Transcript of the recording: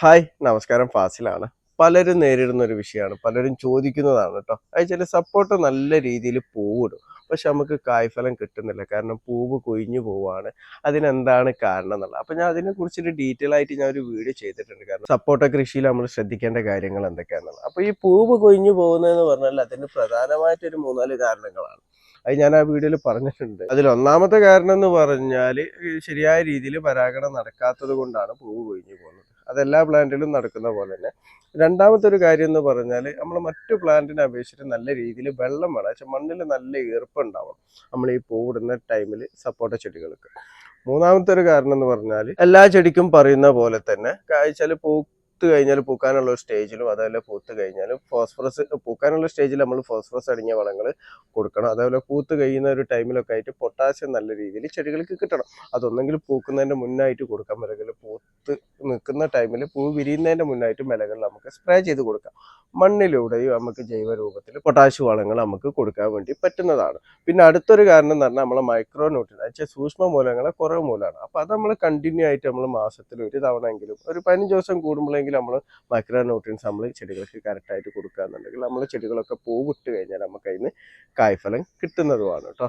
Hi നമസ്കാരം. ഫാസിലാണ്. പലരും നേരിടുന്ന ഒരു വിഷയമാണ്. പലരും ചോദിക്കുന്നതാണ് കേട്ടോ. അത് ചില സപ്പോർട്ട് നല്ല രീതിയിൽ പൂവിടും. പക്ഷെ നമുക്ക് കായ്ഫലം കിട്ടുന്നില്ല. കാരണം പൂവ് കൊഴിഞ്ഞു പോവാണ്. അതിനെന്താണ് കാരണം എന്നുള്ളത്. അപ്പം ഞാൻ അതിനെ കുറിച്ചൊരു ഡീറ്റെയിൽ ആയിട്ട് ഞാൻ ഒരു വീഡിയോ ചെയ്തിട്ടുണ്ട്. കാരണം സപ്പോർട്ട കൃഷിയിൽ നമ്മൾ ശ്രദ്ധിക്കേണ്ട കാര്യങ്ങൾ എന്തൊക്കെയാണെന്നുള്ളത് അപ്പോൾ ഈ പൂവ് കൊഴിഞ്ഞു പോകുന്നതെന്ന് പറഞ്ഞാൽ അതിന് പ്രധാനമായിട്ടൊരു മൂന്നാൽ കാരണങ്ങളാണ്. അത് ഞാൻ ആ വീഡിയോയിൽ പറഞ്ഞിട്ടുണ്ട്. അതിൽ ഒന്നാമത്തെ കാരണം എന്ന് പറഞ്ഞാൽ ശരിയായ രീതിയിൽ പരാഗണം നടക്കാത്തത് കൊണ്ടാണ് പൂവ് കൊഴിഞ്ഞു പോകുന്നത്. അതെല്ലാ പ്ലാന്റിലും നടക്കുന്ന പോലെ തന്നെ. രണ്ടാമത്തെ ഒരു കാര്യം എന്ന് പറഞ്ഞാൽ നമ്മൾ മറ്റു പ്ലാന്റിനെ അപേക്ഷിച്ചിട്ട് നല്ല രീതിയിൽ വെള്ളം വേണം. പക്ഷെ മണ്ണിൽ നല്ല ഈർപ്പുണ്ടാവണം. നമ്മൾ ഈ പൂവിടുന്ന ടൈമിൽ സപ്പോർട്ട ചെടികൾക്ക്. മൂന്നാമത്തെ ഒരു കാരണം എന്ന് പറഞ്ഞാൽ എല്ലാ ചെടിക്കും പറയുന്ന പോലെ തന്നെ കാഴ്ചയിൽ പൂത്ത് കഴിഞ്ഞാൽ പൂക്കാനുള്ള സ്റ്റേജിലും അതേപോലെ പൂത്ത് കഴിഞ്ഞാലും ഫോസ്ഫറസ് പൂക്കാനുള്ള സ്റ്റേജിൽ നമ്മൾ ഫോസ്ഫറസ് അടങ്ങിയ വളങ്ങൾ കൊടുക്കണം. അതേപോലെ പൂത്ത് കഴിയുന്ന ഒരു ടൈമിലൊക്കെ ആയിട്ട് പൊട്ടാസ്യം നല്ല രീതിയിൽ ചെടികൾക്ക് കിട്ടണം. അതൊന്നെങ്കിൽ പൂക്കുന്നതിന്റെ മുന്നായിട്ട് കൊടുക്കാം. അല്ലെങ്കിൽ പൂത്ത് നിൽക്കുന്ന ടൈമിൽ പൂ വിരിയുന്നതിന്റെ മുന്നായിട്ട് മിലകളിൽ നമുക്ക് സ്പ്രേ ചെയ്ത് കൊടുക്കാം. മണ്ണിലൂടെയും നമുക്ക് ജൈവ രൂപത്തിൽ വളങ്ങൾ നമുക്ക് കൊടുക്കാൻ വേണ്ടി പറ്റുന്നതാണ്. പിന്നെ അടുത്തൊരു കാരണം എന്ന് പറഞ്ഞാൽ നമ്മളെ മൈക്രോ ന്യൂട്രിയൻ വെച്ചാൽ സൂക്ഷ്മ മൂലങ്ങളെ കുറവ് മൂലമാണ്. അപ്പോൾ അത് നമ്മൾ കണ്ടിന്യൂ ആയിട്ട് നമ്മൾ മാസത്തിൽ ഒരു തവണ എങ്കിലും ഒരു പതിനഞ്ച് ദിവസം കൂടുമ്പോഴെങ്കിലും നമ്മൾ മൈക്രോ ന്യൂട്രിയൻസ് നമ്മൾ ചെടികൾക്ക് കറക്റ്റായിട്ട് കൊടുക്കുക എന്നുണ്ടെങ്കിൽ നമ്മൾ ചെടികളൊക്കെ പൂവിട്ട് കഴിഞ്ഞാൽ നമുക്ക് അതിന് കായ്ഫലം കിട്ടുന്നതുമാണ് കേട്ടോ.